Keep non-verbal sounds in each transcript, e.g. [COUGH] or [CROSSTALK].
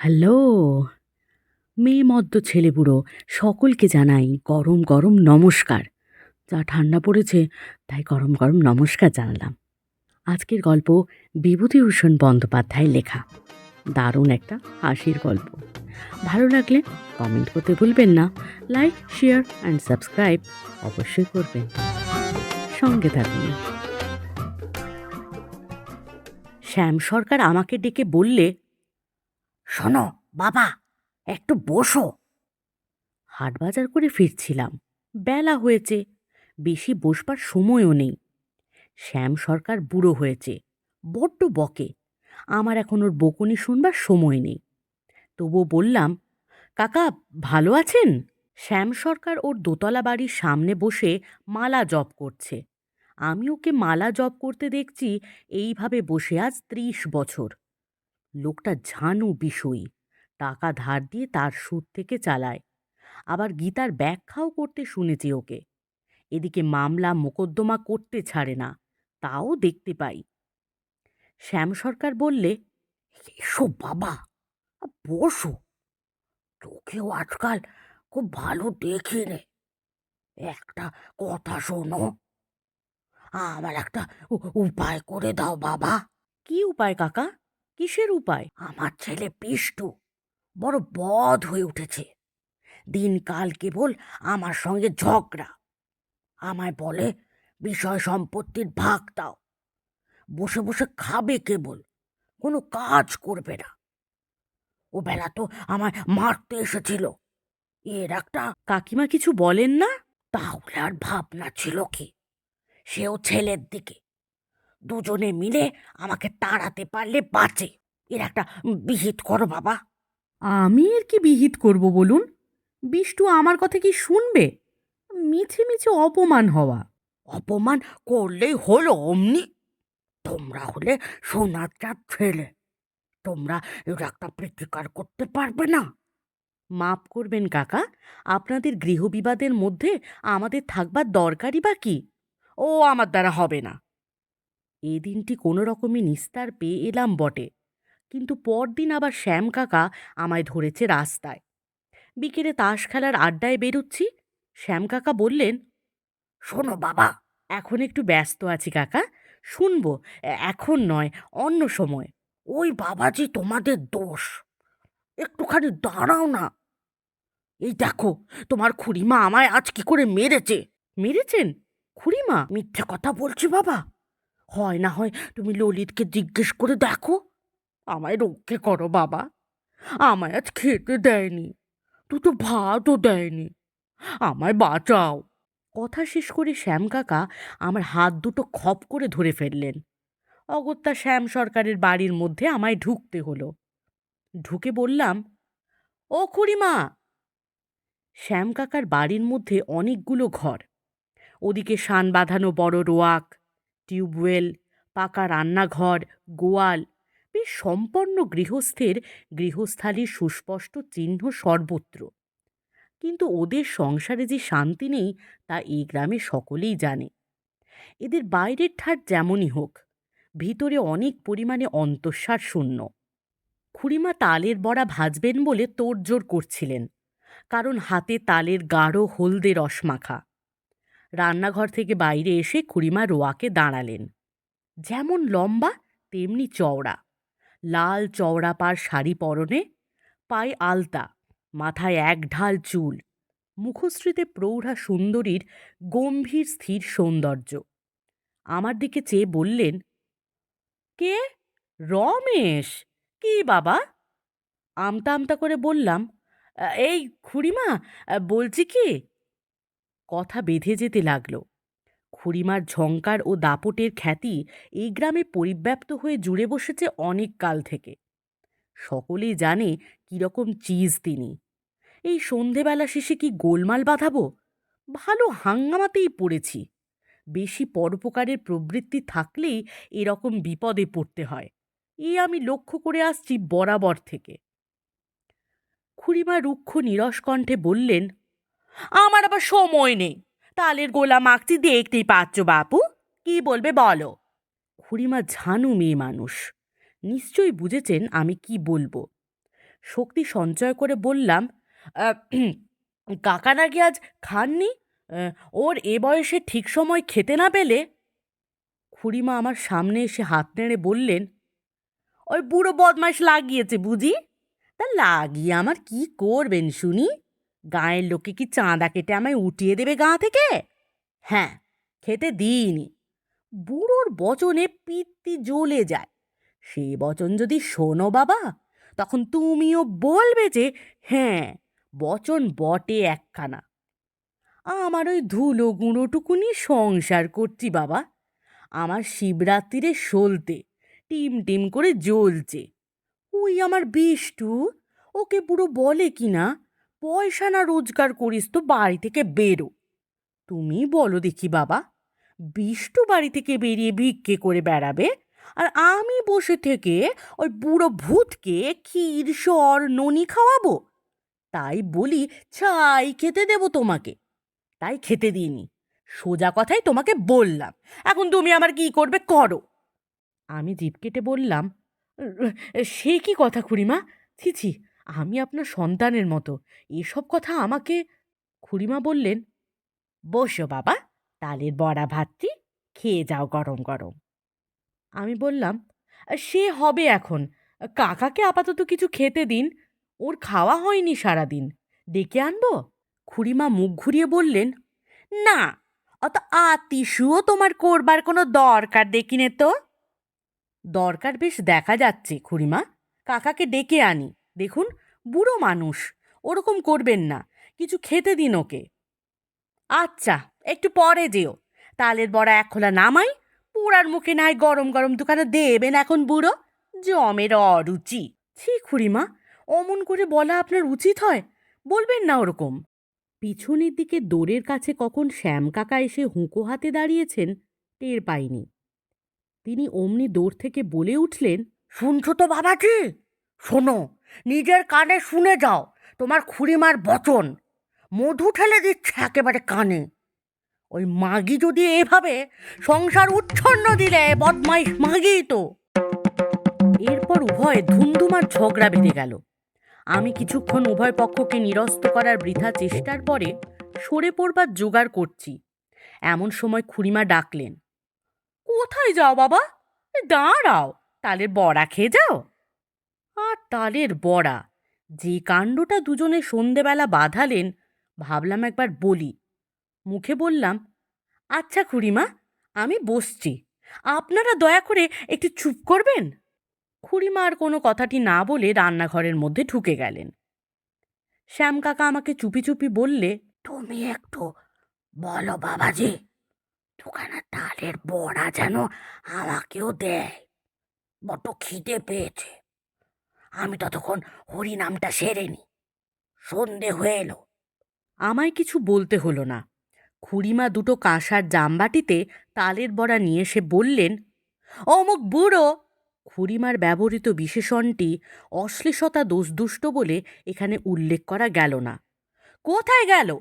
Hello. মেয়ে মদ্য ছেলে বুড়ো, সকলকে জানাই গরম গরম নমস্কার। যা ঠান্ডা পড়েছে, তাই গরম গরম নমস্কার জানালাম। আজকের গল্প বিভূতিভূষণ বন্দ্যোপাধ্যায়ের লেখা। দারুণ একটা হাসির গল্প। ভালো লাগলে কমেন্ট করতে ভুলবেন না। লাইক, শেয়ার অ্যান্ড সাবস্ক্রাইব অবশ্যই করবেন। সঙ্গে থাকুন। শ্যাম সরকার আমাকে ডেকে বললে শোনো, বাবা, একটু বসো। হাট বাজার করে ফিরছিলাম। বেলা হয়েছে, বেশি বসবার সময়ও নেই। শ্যাম সরকার বুড়ো হয়েছে, বড্ড বকে। আমার এখন ওর বকুনি শুনবার সময় নেই। তবুও বললাম, কাকা, ভালো আছেন? শ্যাম সরকার ওর দোতলা বাড়ির সামনে বসে মালা জপ করছে। আমি ওকে মালা জপ করতে দেখছি, এইভাবে বসে আজ ত্রিশ বছর। লোকটা ঝানু বিষয়ী। টাকা ধার দিয়ে তার সুদ থেকে চালায়। আবার গীতার ব্যাখ্যাও করতে শুনেছি ওকে। এদিকে মামলা মোকদ্দমা করতে ছাড়ে না, তাও দেখতে পাই। শ্যাম সরকার বললে, এসো বাবা বসো। তোকেও আজকাল খুব ভালো দেখি রে একটা কথা শোনো। আমার একটা উপায় করে দাও বাবা। কি উপায় কাকা? কিসের উপায়? আমার ছেলে পিষ্টু। বড় বধ হয়ে উঠেছে। দিনকাল কেবল আমার সঙ্গে ঝগড়া। আমায় বলে বিষয় সম্পত্তির ভাগ দাও। বসে বসে খাবে কেবল। কোনো কাজ করবে না। ও বেলা তো আমায় মারতে এসেছিল। এর একটা কাকিমা কিছু বলেন না? তাহলে আর ভাবনা ছিল কি? সেও ছেলের দিকে। দুজনে মিলে আমাকে তাড়াতে পারলে বাঁচে। এর একটা বিহিত করো বাবা। আমি এর কি বিহিত করব বলুন? বিষ্টু আমার কথা কি শুনবে? মিছে মিছে অপমান হওয়া। অপমান করলেই হলো অমনি। তোমরা হলে সোনার চাঁদ ছেলে। তোমরা এর একটা প্রতিকার করতে পারবে না। মাপ করবেন কাকা আপনাদের গৃহবিবাদের মধ্যে আমাদের থাকবার দরকারই বা কি? ও আমার দ্বারা হবে না। এই দিনটি কোনো রকমে নিস্তার পেয়ে এলাম বটে। কিন্তু পরদিন আবার শ্যাম কাকা আমায় ধরেছে রাস্তায়। বিকেলে তাস খেলার আড্ডায় বেরুচ্ছি। শ্যাম কাকা বললেন, শোনো বাবা, এখন একটু ব্যস্ত আছি কাকা। শুনব এখন নয়, অন্য সময়। ওই বাবাজি তোমাদের দোষ। একটুখানি দাঁড়াও না। এই দেখো, তোমার খুড়িমা আমায় আজ কি করে মেরেছে? মেরেছেন? খুড়িমা? মিথ্যে কথা বলছি বাবা। হয় না হয় তুমি ললিতকে জিজ্ঞেস করে দেখো। আমায় রক্ষে করো বাবা। আমায় আজ খেতে দেয়নি, দুটো ভাতও দেয়নি। আমায় বাঁচাও। কথা শেষ করে শ্যাম কাকা আমার হাত দুটো খপ করে ধরে ফেললেন। অগত্যা শ্যাম সরকারের বাড়ির মধ্যে আমায় ঢুকতে হলো। ঢুকে বললাম, ও খুড়িমা! শ্যাম কাকার বাড়ির মধ্যে অনেকগুলো ঘর। ওদিকে শান বাঁধানো বড় রোয়াক টিউবওয়েল, পাকা রান্নাঘর, গোয়াল, বেশ সম্পন্ন গৃহস্থের গৃহস্থালির সুস্পষ্ট চিহ্ন সর্বত্র। কিন্তু ওদের সংসারে যে শান্তি নেই, তা এই গ্রামে সকলেই জানে। এদের বাইরের ঠাট যেমনই হোক, ভিতরে অনেক পরিমাণে অন্তঃসার শূন্য। খুড়িমা তালের বড়া ভাজবেন বলে তোড়জোড় করছিলেন, কারণ হাতে তালের গাঢ় হলদে রস মাখা। রান্নাঘর থেকে বাইরে এসে খুড়িমা রোয়াকে দাঁড়ালেন। যেমন লম্বা, তেমনি চওড়া। লাল চওড়া পার শাড়ি পরনে, পায়ে আলতা, মাথায় এক ঢাল চুল। মুখশ্রীতে প্রৌঢ়া সুন্দরীর গম্ভীর স্থির সৌন্দর্য। আমার দিকে চেয়ে বললেন, কে? রমেশ? কি বাবা? আমতা আমতা করে বললাম, এই খুড়িমা, বলছি কি? কথা বেঁধে যেতে লাগল। খুড়িমার ঝঙ্কার ও দাপটের খ্যাতি এই গ্রামে পরিব্যাপ্ত হয়ে জুড়ে বসেছে অনেক কাল থেকে। সকলেই জানে কীরকম চিজ তিনি। এই সন্ধেবেলা শেষে কি গোলমাল বাঁধাবো? ভালো হাঙ্গামাতেই পড়েছি। বেশি পরোপকারের প্রবৃত্তি থাকলেই এরকম বিপদে পড়তে হয়। এ আমি লক্ষ্য করে আসছি বরাবর থেকে। খুড়িমা রুক্ষ নিরস কণ্ঠে বললেন আমার আবার সময় নেই। তালের গোলা মাখছি দেখতেই পাচ্ছ বাপু। কি বলবে বলো। খুড়িমা ঝানু মেয়ে মানুষ। নিশ্চয়ই বুঝেছেন আমি কি বলব। শক্তি সঞ্চয় করে বললাম "আহ, [CLEARS THROAT] কাকা নাকি আজ খাননি? ওর এ বয়সে ঠিক সময় খেতে না পেলে? খুড়িমা আমার সামনে এসে হাত নেড়ে বললেন ওই বুড়ো বদমাইশ লাগিয়েছে বুঝি? তা লাগিয়ে আমার কি করবেন শুনি? গাঁয়ের লোকে কি চাঁদা কেটে আমায় উঠিয়ে দেবে গাঁ থেকে? হ্যাঁ খেতে দিইনি। বুড়োর বচনে পিত্তি জ্বলে যায়। সে বচন যদি শোনো বাবা, তখন তুমিও বলবে যে হ্যাঁ বচন বটে একখানা। আমার ওই ধুলো গুঁড়োটুকুনি সংসার করছি বাবা। আমার শিবরাত্রিরে সলতে, টিম টিম করে জ্বলছে। ওই আমার বিষ্টু, ওকে পুরো বলে কি না পয়সা না রোজগার করিস তো বাড়ি থেকে বেরো। তুমি বলো দেখি বাবা বিষ্টু বাড়ি থেকে বেরিয়ে ভিক্ষে করে বেড়াবে? আর আমি বসে থেকে ওই বুড়ো ভূতকে ক্ষীর সর ননি খাওয়াবো? তাই বলি চাই খেতে দেবো তোমাকে। তাই খেতে দিইনি। সোজা কথাই তোমাকে বললাম। এখন তুমি আমার কি করবে করো। আমি জিভ কেটে বললাম "উহ, সে কি কথা খুড়িমা? ছি ছি আমি আপনার সন্তানের মতো। এসব কথা আমাকে খুড়িমা বললেন, বসো বাবা, তালের বড়া ভাতটি খেয়ে যাও গরম গরম। আমি বললাম, সে হবে এখন। কাকাকে আপাতত কিছু খেতে দিন। ওর খাওয়া হয়নি সারাদিন। ডেকে আনব? খুড়িমা মুখ ঘুরিয়ে বললেন, না, অত আতিশুও তোমার করবার কোনো দরকার দেখিনে তো? দরকার বেশ দেখা যাচ্ছে খুড়িমা। কাকাকে ডেকে আনি। দেখুন, বুড়ো মানুষ, ওরকম করবেন না, কিছু খেতে দিন ওকে। আচ্ছা একটু পরে যেও। তালের বড়া এক খোলা নামাই পুরার মুখে নাই গরম গরম দোকানে দেবেন এখন বুড়ো। জমের অরুচি। ছি খুড়িমা, অমন করে বলা আপনার উচিত হয়, বলবেন না ওরকম। পিছনের দিকে দোরের কাছে কখন শ্যাম কাকা এসে হুঁকো হাতে দাঁড়িয়েছেন, টের পাইনি। তিনি অমনি দৌড় থেকে বলে উঠলেন, শুনছো তো বাবাজি? শোনো নিজের কানে শুনে যাও, তোমার খুড়িমার বচন। মধু ঠেলে দিচ্ছে একেবারে কানে। ওই মাগি যদি এভাবে সংসার উচ্ছন্ন দিলে, বদমাইশ মাগি তো। এরপর উভয় ধুমধুমার ঝগড়া বেঁধে গেল। আমি কিছুক্ষণ উভয় পক্ষকে নিরস্ত করার বৃথা চেষ্টার পরে সরে পড়বার জোগাড় করছি। এমন সময় খুড়িমা ডাকলেন, কোথায় যাও বাবা? দাঁড়াও তাহলে বড়া খেয়ে যাও? আর তালের বড়া। যে কাণ্ডটা দুজনে সন্ধেবেলা বাঁধালেন, ভাবলাম একবার বলি। মুখে বললাম আচ্ছা খুড়িমা, আমি বসছি। আপনারা দয়া করে একটু চুপ করবেন? খুড়িমা আর কোনো কথাটি না বলে রান্নাঘরের মধ্যে ঢুকে গেলেন। শ্যাম কাকা আমাকে চুপি চুপি বললে, তুমি একটু বলো বাবাজি দোকানে তালের বড়া যেন আমাকেও দেয়। বড্ড খিদে পেয়েছে। আমি ততক্ষণ হরিনামটা সেরে নি। সন্ধে হয়ে এলো। আমায় কিছু বলতে হলো না। খুড়িমা দুটো কাঁসার জামবাটিতে তালের বড়া নিয়ে এসে বললেন, অমুক বুড়ো! খুড়িমার ব্যবহৃত বিশেষণটি অশ্লীলতা দোষদুষ্ট বলে এখানে উল্লেখ করা গেল না। কোথায় গেল?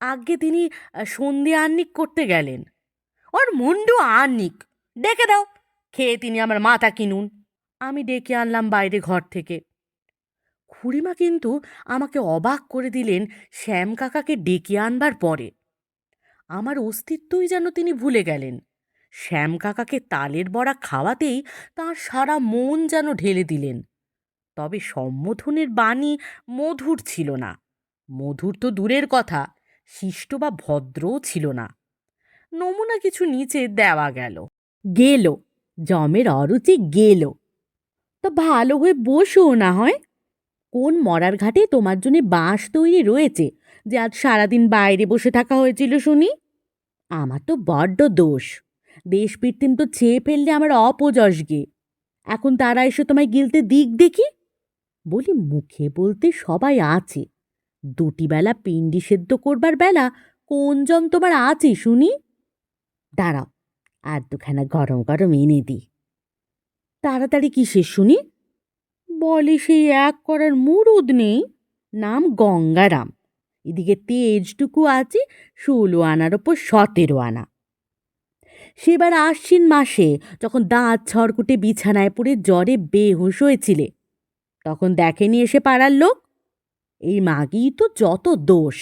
আগে তিনি সন্ধে আহ্নিক করতে গেলেন। ওর মুন্ডু আহ্নিক। ডেকে দাও। খেয়ে তিনি আমার মাথা কিনুন। আমি ডেকে আনলাম বাইরে ঘর থেকে। খুড়িমা কিন্তু আমাকে অবাক করে দিলেন শ্যাম কাকাকে ডেকে আনবার পরে। আমার অস্তিত্বই যেন তিনি ভুলে গেলেন। শ্যাম কাকাকে তালের বড়া খাওয়াতেই তার সারা মন যেন ঢেলে দিলেন। তবে সম্বোধনের বাণী মধুর ছিল না। মধুর তো দূরের কথা, শিষ্ট বা ভদ্রও ছিল না। নমুনা কিছু নিচে দেওয়া গেল। গেল, জমের অরুচি গেল। তো ভালো হয়ে বসো না হয়। কোন মরার ঘাটে তোমার জন্য বাঁশ তৈরি রয়েছে, যে আজ সারাদিন বাইরে বসে থাকা হয়েছিল শুনি? আমার তো বড্ড দোষ। দেশ পিরতিম তো ছেয়ে ফেললে আমার অপযশ গে। এখন তারা এসে তোমায় গিলতে দিক দেখি? বলি মুখে বলতে সবাই আছে। দুটি বেলা পিণ্ডি সেদ্ধ করবার বেলা কোন জম তোমার আছে শুনি? দাঁড়াও, আর দুখানা গরম গরম এনে দিই। তাড়াতাড়ি কিসের শুনি? বলে সেই এক করার মুরুদ নেই, নাম গঙ্গারাম। এদিকে তেজটুকু আছে, ষোলো আনার ওপর সতেরো আনা। সেবার আশ্বিন মাসে যখন দাঁত ছড়কুটে বিছানায় পড়ে জ্বরে বেহুশ হয়েছিলে, তখন দেখেনি এসে পাড়ার লোক? এই মাগি তো যত দোষ।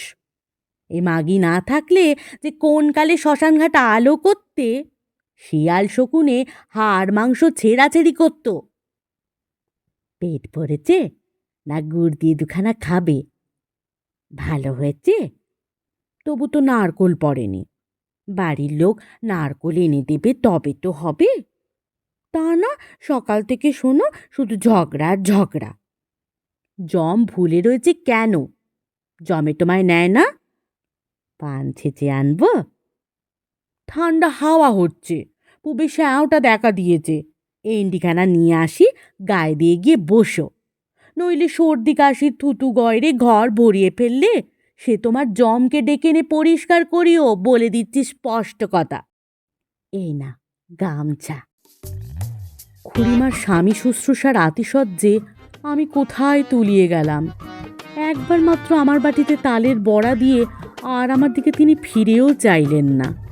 এই মাগি না থাকলে যে কোন কালে শ্মশানঘাট আলো করতে শিয়াল শকুনে হাড় মাংস ছেঁড়াছেড়ি করতো। পেট ভরেছে না গুড় দিয়ে দুখানা খাবে? ভালো হয়েছে? তবু তো নারকোল পড়েনি। বাড়ির লোক নারকোল এনে দেবে তবে তো হবে। তা না, সকাল থেকে শোনো, শুধু ঝগড়া ঝগড়া। জম ভুলে রয়েছে কেন? জমে তোমায় নেয় না? পান ছেঁচে আনব? ঠান্ডা হাওয়া হচ্ছে। পুবে শ্যাওটা দেখা দিয়েছে। এই ইন্ডিখানা নিয়ে আসি, গায়ে দিয়ে গিয়ে বসো। নইলে সর্দি কাশির থুতু, গয়রে ঘর ভরিয়ে ফেললে সে তোমার জমকে ডেকে এনে পরিষ্কার করিও বলে দিচ্ছি স্পষ্ট কথা। এই না, গামছা। খুড়িমার স্বামী শুশ্রূষার আতিশয্যে আমি কোথায় তুলিয়ে গেলাম। একবার মাত্র আমার বাটিতে তালের বড়া দিয়ে আর আমার দিকে তিনি ফিরেও চাইলেন না।